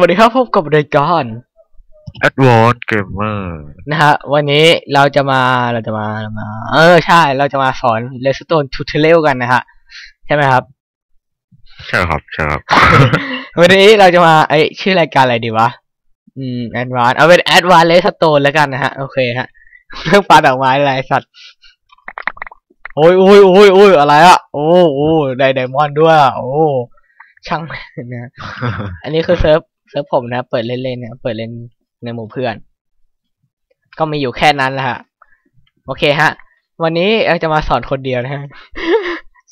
วัสดีครับพบกับรายการ Advanced Gamer นะฮะวันนี้เราจะมาเราจะมาเรามา เออใช่เราจะมาสอน Redstone Tutorial กันนะฮะใช่ไหมครับใช่ครับใช่ครับ วันนี้เราจะมาไอยชื่อรายการอะไรดีวะ อืม Advanced เอาเป็น Advanced Redstone แล้วกันนะฮะ โอเคฮะเรื่องปลาดอกไม้อะไรสัตว์โอ้ยโอ้ยโอ้ยโอ้ยอะไรอะโอ้โอ้ได้ไดมอนด์ด้วยอะโอ้ช่างแม่งนะอันนี้คือเซิร์ฟ เซิร์ฟผมนะ เปิดเล่นๆนะเปิดเล่นในหมู่เพื่อน ก็มีอยู่แค่นั้นแหละฮะ โอเคฮะ วันนี้เราจะมาสอนคนเดียวนะฮะ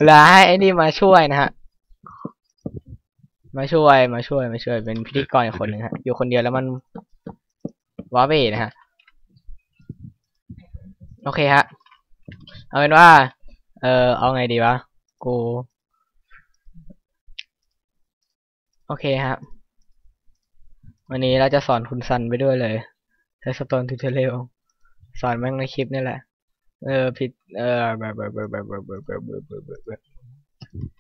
แล้วให้ไอ้นี่มาช่วยนะฮะ มาช่วย มาช่วย มาช่วย เป็นพิธีกรอีกคนหนึ่งฮะ อยู่คนเดียวแล้วมันว้าเวนะฮะ โอเคฮะ เอาเป็นว่า เออเอาไงดีวะ กู โอเคครับ วันนี้เราจะสอนคุณซันไปด้วยเลยใช้สโตนทูเทเลสอนแม่งในคลิปนี่แหละ เออผิด เออแบบแบบแบบแบบแบบแบบแบบแบบแบบแบบ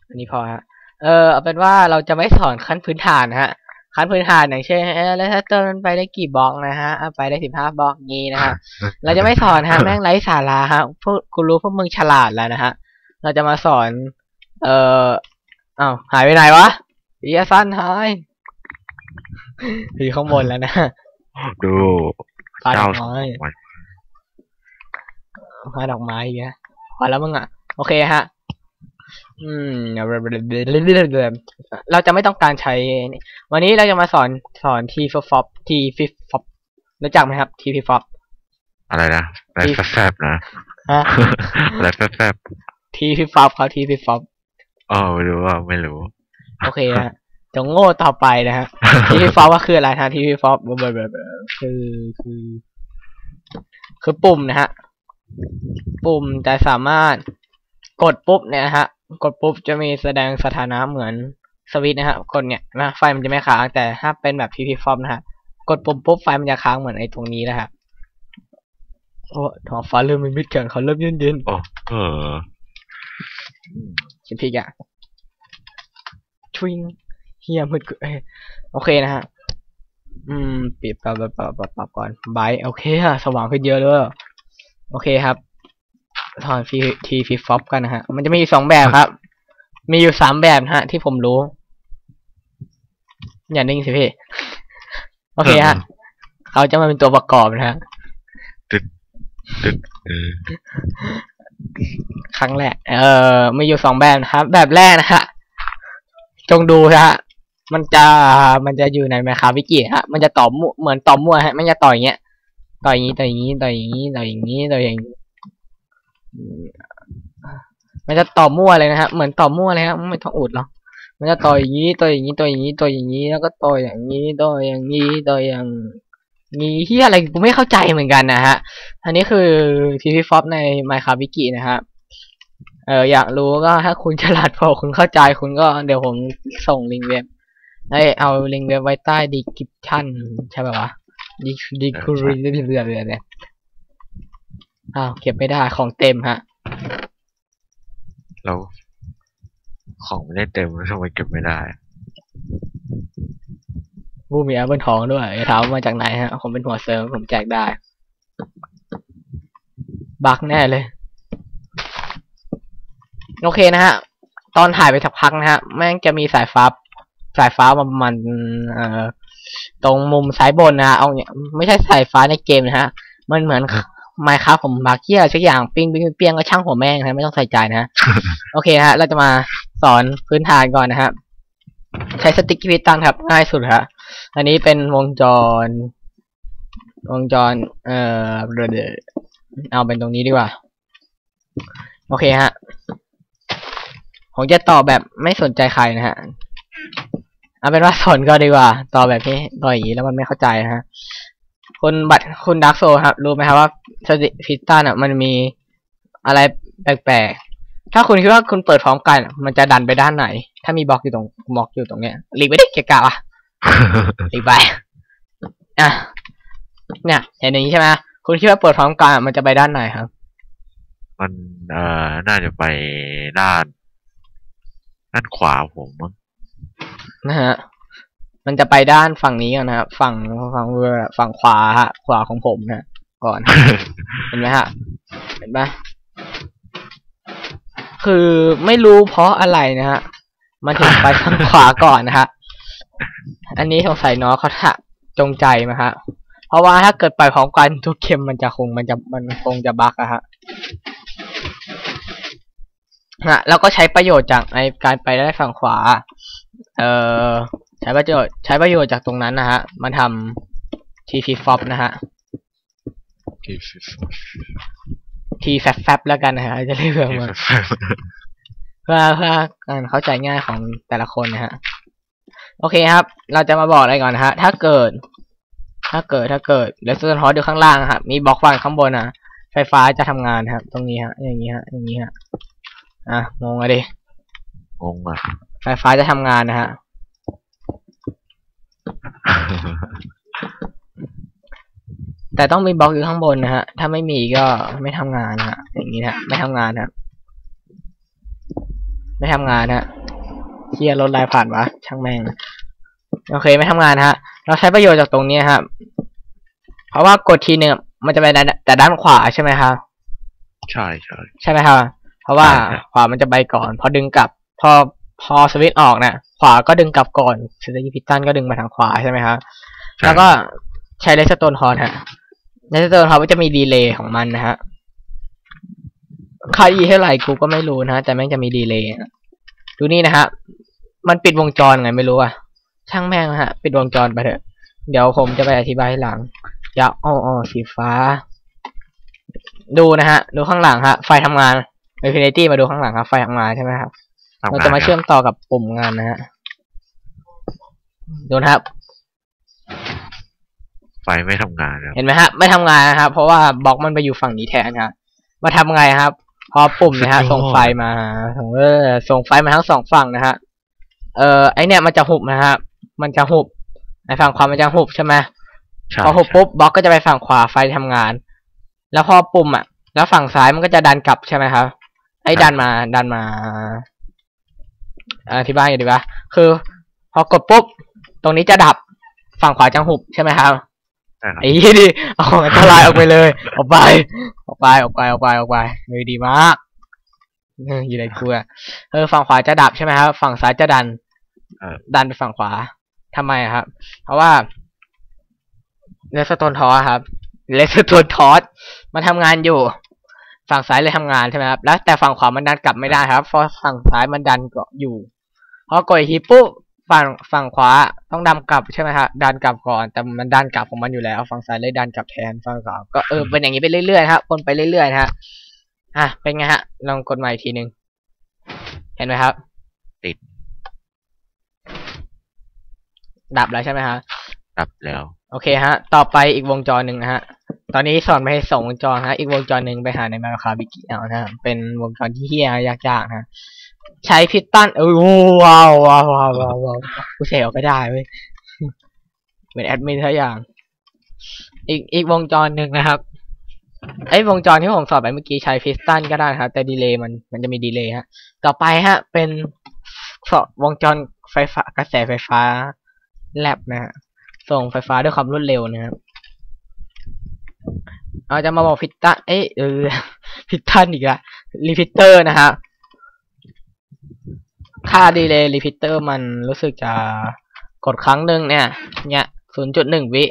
อันนี้พอฮะ เออเอาเป็นว่าเราจะไม่สอนขั้นพื้นฐานนะฮะ ขั้นพื้นฐานอย่างเช่นเออแล้วถ้าเติมไปได้กี่บล็อกนะฮะเอาไปได้สิบห้าบล็อกงี้นะฮะ เราจะไม่สอนฮะแม่งไร้สาระฮะพวกกูรู้พวกมึงฉลาดแล้วนะฮะ เราจะมาสอน เอ่ออ้าวหายไปไหนวะอียสั้นหาย อยู่ข้างบนแล้วนะดูปลาดเจ้าอกสองไม้วันปลาดอกไม้อีกนะพอแล้วมึงอะ โอเคฮะ อืมเราจะไม่ต้องการใช้นี่วันนี้เราจะมาสอนสอนทีฟฟอปทีฟิฟฟอปรู้จักไหมครับทีฟิฟอปอะไรนะอะไรที่แฟบๆนะฮะอะไรแฟบทีฟิฟอปครับทีฟิฟอปๆอ๋อไม่รู้ว่าไม่รู้ โอเคฮะ จงโง่ต่อไปนะฮะทีวีฟอปว่าคืออะไรฮะทีวีฟอปคือคือ คือปุ่มนะฮะ ปุ่มจะสามารถกดปุ๊บเนี่ยนะฮะ กดปุ๊บจะมีแสดงสถานะเหมือนสวิตช์นะฮะกดเนี่ยนะไฟมันจะไม่ค้างแต่ถ้าเป็นแบบทีวีฟอปนะฮะกดปุ่มปุ๊บไฟมันจะค้างเหมือนไอ้ตรงนี้นะฮะโอ้ท้องฟ้าเริ่มมีมิดแข็งเขาเริ่มเย็นเย็นโอ้เออๆคิดผิดอะทวิง เฮียมืดเอ้ยโอเคนะฮะ อืม ปิดปรับปรับปรับปรับปรับก่อนไบต์โอเคฮะสว่างขึ้นเยอะเลยโอเคครับถอนฟีทีฟีฟอปกันนะฮะ มันจะมีอยู่สองแบบครับ มีอยู่สามแบบนะฮะ ที่ผมรู้ อย่านิ่งสิพี่ โอเคฮะ เขาจะมาเป็นตัวประกอบนะฮะเออครั้งแรก เอ่อมีอยู่สองแบบนะครับ แบบแรกนะฮะ จงดูนะฮะ มันจะมันจะอยู่ในแมคคาวิกิฮะ มันจะต่อมั่วเหมือนต่อมั่วฮะ มันจะต่ออย่างเงี้ย ต่ออย่างงี้ต่ออย่างงี้ต่ออย่างงี้ต่ออย่างงี้ต่ออย่างงี้มันจะต่อมั่วเลยนะฮะ เหมือนต่อมั่วเลยฮะไม่ต้องอุดหรอกมันจะต่ออย่างงี้ต่ออย่างงี้ต่ออย่างงี้ต่ออย่างงี้แล้วก็ต่ออย่างงี้ต่ออย่างงี้ต่ออย่างงี้เฮียอะไรกูไม่เข้าใจเหมือนกันนะฮะ อันนี้คือทีพีฟอปใน Minecraft Wiki นะฮะ เอออยากรู้ก็ถ้าคุณฉลาดพอคุณเข้าใจคุณก็เดี๋ยวผมส่งลิงก์เว็บ เอ้ยเอาลิงก์เว็บไว้ใต้ดีคริปชั่นใช่ป่าวะดีดีคูรีเรื่อยๆเลยอ้าวเก็บไม่ได้ของเต็มฮะ เราของไม่ได้เต็มแล้วทำไมเก็บไม่ได้บูมีแอปเปิลทองด้วยอย่าถามว่ามาจากไหนฮะ ผมเป็นหัวเซิร์ฟผมแจกได้ บักแน่เลย โอเคนะฮะ ตอนถ่ายไปสักพักนะฮะ แม่งจะมีสายฟ้า สายฟ้ามาประมาณเอ่อตรงมุมซ้ายบนนะฮะเอาเนี่ยไม่ใช่สายฟ้าในเกมนะฮะ มันเหมือนไมค์ครับผมบักเกียสักอย่างปิ้งปิ้งเปี้ยงก็ช่างหัวแม่งนะไม่ต้องใส่ใจนะฮะโอเคฮะ เราจะมาสอนพื้นฐานก่อนนะฮะใช้สติ๊กพิตันครับง่ายสุดฮะอันนี้เป็นวงจร วงจร เอ่อเดี๋ยวๆเอาเป็นตรงนี้ดีกว่า โอเคฮะผมจะต่อแบบไม่สนใจใครนะฮะ เอาเป็นว่าสอนก็ดีกว่า ต่อแบบที่ต่ออย่างนี้แล้วมันไม่เข้าใจนะฮะคุณบัตรคุณดักโซครับ รู้ไหมครับว่าสติพิตันอะ มันมีอะไรแปลกๆ ถ้าคุณคิดว่าคุณเปิดพร้อมกัน มันจะดันไปด้านไหน ถ้ามีบล็อกอยู่ตรงบล็อกอยู่ตรงเนี้ยหลีกไปดิเกะกะวะอีกใบอะเนี่ยเห็นอย่างนี้ใช่ไหมคุณคิดว่าเปิดพร้อมกันอะมันจะไปด้านไหนครับ มันเอ่อน่าจะไปด้าน ด้านขวาผมมั้ง นะฮะ มันจะไปด้านฝั่งนี้ก่อนนะครับฝั่งฝั่งฝั่งขวาฮะ ขวาของผมนะก่อน เห็นไหมฮะ เห็นไหมคือไม่รู้เพราะอะไรนะฮะ มันถึงไปทางขวาก่อนนะฮะ อันนี้สงสัยน้องเขาถะจงใจมาฮะ เพราะว่าถ้าเกิดไปพร้อมกันทุกเข็มมันจะคงมันจะมันคงจะบั๊กอะฮะฮะแล้วก็ใช้ประโยชน์จากไอการไปได้ฝั่งขวา เอ่อใช้ประโยชน์ใช้ประโยชน์จากตรงนั้นนะฮะ มาทำ TP FOP นะฮะที่ฟิฟ T FAP FAP แล้วกันนะฮะจะเรียกแบบว่าเพื่อเพื่อการเข้าใจง่ายของแต่ละคนนะฮะ โอเคครับ เราจะมาบอกอะไรก่อนนะฮะ ถ้าเกิด ถ้าเกิดถ้าเกิดเลสเตอร์ฮอตอยู่ข้างล่างฮะมีบล็อกวางข้างบนอะไฟฟ้าจะทำงานครับ ตรงนี้ฮะ อย่างนี้ฮะ อย่างนี้ฮะ อะงงอะดิงงอะ ไฟฟ้าจะทำงานนะฮะ แต่ต้องมีบล็อกอยู่ข้างบนนะฮะ ถ้าไม่มีก็ไม่ทำงานนะฮะ อย่างนี้นะฮะ ไม่ทำงานนะไม่ทำงานนะฮะเฮียรถไลน์ผ่านวะ ช่างแม่ง โอเคไม่ทำงานนะฮะ เราใช้ประโยชน์จากตรงนี้ครับ เพราะว่ากดทีหนึ่งมันจะไปด้านแต่ด้านขวาใช่ไหมครับ ใช่ใช่ใช่ไหมครับ เพราะว่าใช่ครับขวามันจะไปก่อน พอดึงกลับ พอ พอสวิตช์ออกเนี่ยขวาก็ดึงกลับก่อนสเตจิพิตันก็ดึงมาทางขวาใช่ไหมครับใช่แล้วก็ใช้เลสโตนฮอร์ฮะเลสโตนฮอร์มันจะมีดีเลย์ของมันนะฮะค่าดีเท่าไหร่กูก็ไม่รู้นะฮะแต่แม่งจะมีดีเลย์อะดูนี่นะฮะมันปิดวงจรไงไม่รู้อะช่างแม่งนะฮะ ปิดวงจรไปเถอะ เดี๋ยวผมจะไปอธิบายให้หลังอยาอ๋ออ๋อสีฟ้า ดูนะฮะ ดูข้างหลังฮะ ไฟทำงาน Infinity มาดูข้างหลังครับ ไฟทำงานใช่ไหมครับทำง เราจะมาเชื่อมต่อกับปุ่มงานนะฮะดูนะครับ ไฟไม่ทำงานครับเห็นไหมฮะ ไม่ทำงานนะครับ เพราะว่าบล็อกมันไปอยู่ฝั่งนี้แทนครับมาทำไงครับ พอปุ่มเนะฮะ ส่งไฟมาเออส่งไฟมาทั้งสองฝั่งนะฮะ เออไอเนี่ยมันจะหุบนะฮะ มันจะหุบไอฝั่งขวามันจะหุบใช่ไหมใช่พอหุบปุ๊บบล็อกก็จะไปฝั่งขวาไฟทำงาน แล้วพอปุ่มอะ แล้วฝั่งซ้ายมันก็จะดันกลับใช่ไหมครับ ไอ้ดันมาดันมา อธิบายกันดีกว่าคือพอกดปุ๊บ ตรงนี้จะดับฝั่งขวาจะหุบใช่ไหมครับใช่ครับไอ้ยี่ดิเอาของอันตรายออกไปเลย ออกไป ออกไป ออกไป ออกไป ออกไปเลยดีมากเอออยู่ในครัวเออ ฝั่งขวาจะดับใช่ไหมครับ ฝั่งซ้ายจะดันเออดันไปฝั่งขวาทำไมอะครับ เพราะว่าเลสโตนทอสครับเลสโตนทอสมันทำงานอยู่ ฝั่งซ้ายเลยทำงานใช่ไหมครับ แล้วแต่ฝั่งขวามันดันกลับไม่ได้ครับ เพราะฝั่งซ้ายมันดันก็อยู่ พอกดอีกทีปุ๊บฝั่งฝั่งขวาต้องดันกลับใช่ไหมครับดันกลับก่อนแต่มันดันกลับของมันอยู่แล้วฝั่งซ้ายเลยดันกลับแทนฝั่งขวาก็เออเป็นอย่างนี้ไปเรื่อยๆนะครับวนไปเรื่อยๆนะฮะอะเป็นไงฮะ ลองกดใหม่อีกทีหนึ่งเห็นไหมครับ ติด ดับแล้วใช่ไหมฮะดับแล้ว โอเคฮะ ต่อไปอีกวงจรหนึ่งนะฮะ ตอนนี้สอนไปให้สองวงจรฮะ อีกวงจรหนึ่งไปหาในมาคาบิกิเอานะฮะเป็นวงจรที่เฮียยากๆนะฮะ ใช้พิสตันเออว้าวว้าวว้าวว้าวว้าวกูเสียวก็ได้เว้ยเหมือนแอดมินทุกอย่าง อีกอีกวงจรหนึ่งนะครับไอ้วงจรที่ผมสอนไปเมื่อกี้ใช้พิสตันก็ได้ครับ แต่ดีเลย์มันมันจะมีดีเลย์ฮะ ต่อไปฮะ เป็นสอบวงจรไฟฟ้ากระแสไฟฟ้าแลบนะฮะส่งไฟฟ้าด้วยความรวดเร็วนะครับเราจะมาบอกพิตตันเอ้ยเออพิตตันอีกละรีพิเตอร์นะฮะ ค่าดีเลย์รีพิเตอร์มันรู้สึกจะกดครั้งหนึ่งเนี่ย เนี่ยศูนย์จุดหนึ่งวิ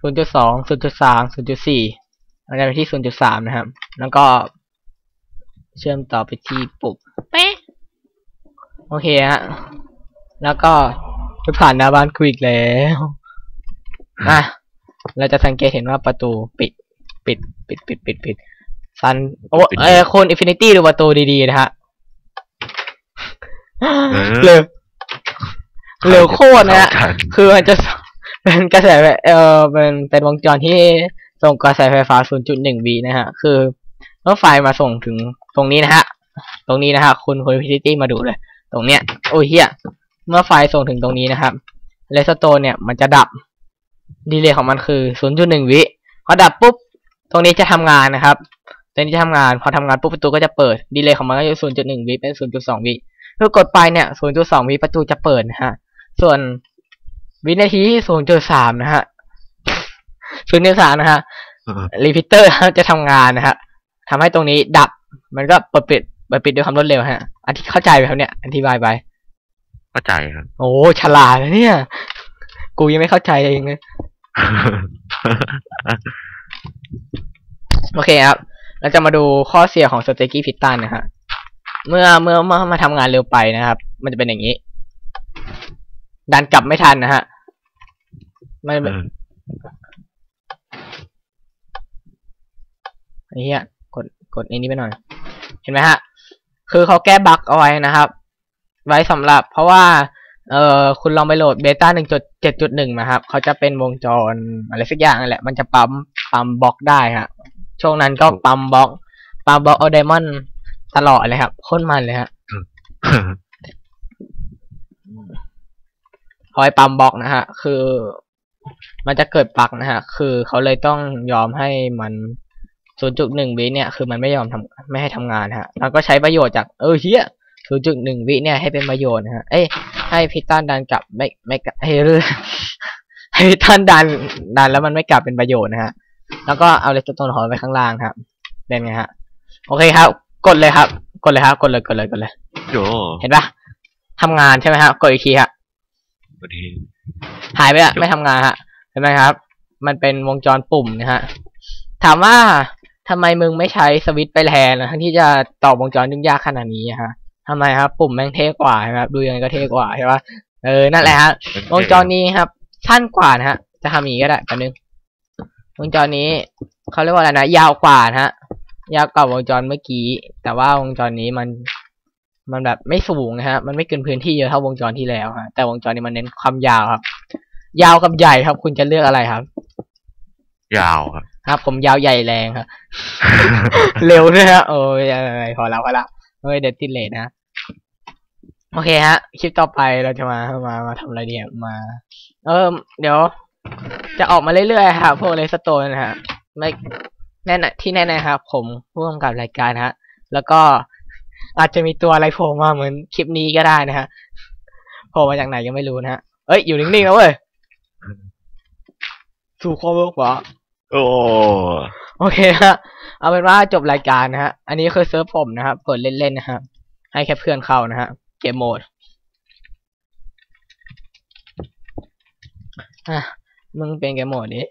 ศูนย์จุดสองศูนย์จุดสามศูนย์จุดสี่มันจะไปที่ศูนย์จุดสามนะครับ แล้วก็เชื่อมต่อไปที่ปุ่มเป๊ะโอเคฮะ แล้วก็ไปผ่านหน้าบ้านกูอีกแล้วอะเราจะสังเกตเห็นว่าประตูปิด ปิด ปิด ปิด ปิด ปิด ซัน โอ้ปิดเออคุณอินฟินิตี้ดูประตูดีๆนะฮะอ เร็วเร็วโคตรนะฮะเข้าทันคือมันจะเป็นกระแสไฟเออเป็นเป็นวงจรที่ส่งกระแสไฟฟ้า 0.1วินะฮะ คือเมื่อไฟมาส่งถึงตรงนี้นะฮะ ตรงนี้นะฮะ คุณคุณพิซิตี้มาดูเลย ตรงเนี้ย โอ้ยเฮียเมื่อไฟส่งถึงตรงนี้นะครับเลสโตนเนี่ยมันจะดับ ดีเลย์ของมันคือ 0.1 วิพอดับปุ๊บ ตรงนี้จะทำงานนะครับ ตรงนี้จะทำงาน พอทำงานปุ๊บประตูก็จะเปิด ดีเลย์ของมันก็จะ0.1 วิเป็น 0.2 วิ คือกดไปเนี่ย 0.2 วิประตูจะเปิดนะฮะ ส่วนวินาทีที่ศูนย์จุดสามนะฮะศูนย์จุดสามนะฮะ รีพิเตอร์จะทำงานนะฮะทำให้ตรงนี้ดับ มันก็เปิดปิดเปิดปิดด้วยความรวดเร็วฮะอธิเข้าใจไหมครับเนี่ย อธิบายไป เข้าใจครับ โอ้ ฉลาดนะเนี่ย กูยังไม่เข้าใจเองเลยโอเคครับ เราจะมาดูข้อเสียของสเตกี้พิตตันนะฮะ เมื่อเมื่อเมื่อมาทำงานเร็วไปนะครับ มันจะเป็นอย่างนี้ ดันกลับไม่ทันนะฮะมันเออไอ้เหี้ยกดกดไอ้นี้ไปหน่อย เห็นไหมฮะ คือเขาแก้บั๊กเอาไว้นะครับ ไว้สำหรับ เพราะว่า เอ่อคุณลองไปโหลดเบต้าหนึ่งจุดเจ็ดจุดหนึ่งนะครับเขาจะเป็นวงจรอะไรสักอย่างนั่นแหละ มันจะปั๊มปั๊มบล็อกได้ฮะช่วงนั้นก็ปั๊มบล็อกปั๊มบล็อกเอาไดมอนด์ ตลอดเลยครับโคตรมันเลยฮะเอาไว้ปั๊มบล็อกนะฮะ คือ มันจะเกิดปักนะฮะ คือเขาเลยต้องยอมให้มัน 0.1 วิเนี่ย คือมันไม่ยอมทำไม่ให้ทำงานฮะ แล้วก็ใช้ประโยชน์จาก เออเฮีย0.1 วิเนี่ยให้เป็นประโยชน์นะฮะ เอ้ย ให้พิตันดันกลับไม่ไม่กลับให้เรื่อให้พิตันดันดันแล้วมันไม่กลับเป็นประโยชน์นะฮะ แล้วก็เอาเลสโตนหอไว้ข้างล่างครับ เป็นไงฮะ โอเคครับ กดเลยครับ กดเลยครับ กดเลย กดเลย กดเลย โยเห็นปะทำงานใช่ไหมฮะ กดอีกทีฮะสวัสดี หายไปอะไม่ทำงานฮะ เห็นไหมครับ มันเป็นวงจรปุ่มนะฮะ ถามว่าทำไมมึงไม่ใช้สวิตช์ไปแทนนะทั้งที่จะต่อวงจรยุ่งยากขนาดนี้อะฮะทำไมครับ ปุ่มแม่งเท่กว่าใช่ไหมครับดูยังไงก็เท่กว่าใช่ปะเออ นั่นแหละฮะ วงจรนี้ครับ สั้นกว่านะฮะ จะทำอย่างนี้ก็ได้แป๊บนึง วงจรนี้เขาเรียกว่าอะไรนะ ยาวกว่านะฮะ ยาวกว่าวงจรเมื่อกี้ แต่ว่าวงจรนี้มัน มันแบบไม่สูงนะฮะ มันไม่เกินพื้นที่เยอะเท่าวงจรที่แล้วฮะ แต่วงจรนี้มันเน้นความยาวครับ ยาวกับใหญ่ครับ คุณจะเลือกอะไรครับ ยาวครับครับ ผมยาวใหญ่แรงครับ เร็วด้วยฮะ โอ้ยอะไรพอแล้วพอแล้วเฮ้ยเด็ดติดเลทนะ โอเคฮะ คลิปต่อไปเราจะมา มา มาทำอะไรดีมา เออเดี๋ยว จะออกมาเรื่อยๆครับพวกเลสโตนนะฮะ ไม่ แน่นที่แน่ๆครับ ผมผู้กำกับรายการฮะ แล้วก็อาจจะมีตัวอะไรโผล่มาเหมือนคลิปนี้ก็ได้นะฮะโผล่มาจากไหนยังไม่รู้นะฮะเอ้ยอยู่นิ่งๆนะเว้ยสู่ความโลกเหรอโอ้โอเคฮะเอาเป็นว่าจบรายการนะฮะ อันนี้คือเซิร์ฟผมนะครับเปิดเล่นๆนะฮะให้แค่เพื่อนเข้านะฮะเกมโหมดอะมึงเป็นเกมโหมดนี้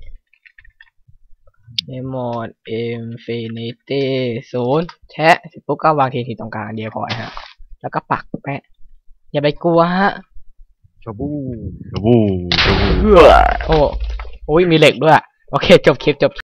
เกมโหมด Infinity ศูนย์แชะเสร็จปุ๊บก็วางทีทีตรงกลางอันเดียวพอนะฮะ แล้วก็ปักแปะ อย่าไปกลัวฮะชาบูชาบูชาบูโอ้โอ้ยมีเหล็กด้วย โอเค จบคลิปจบ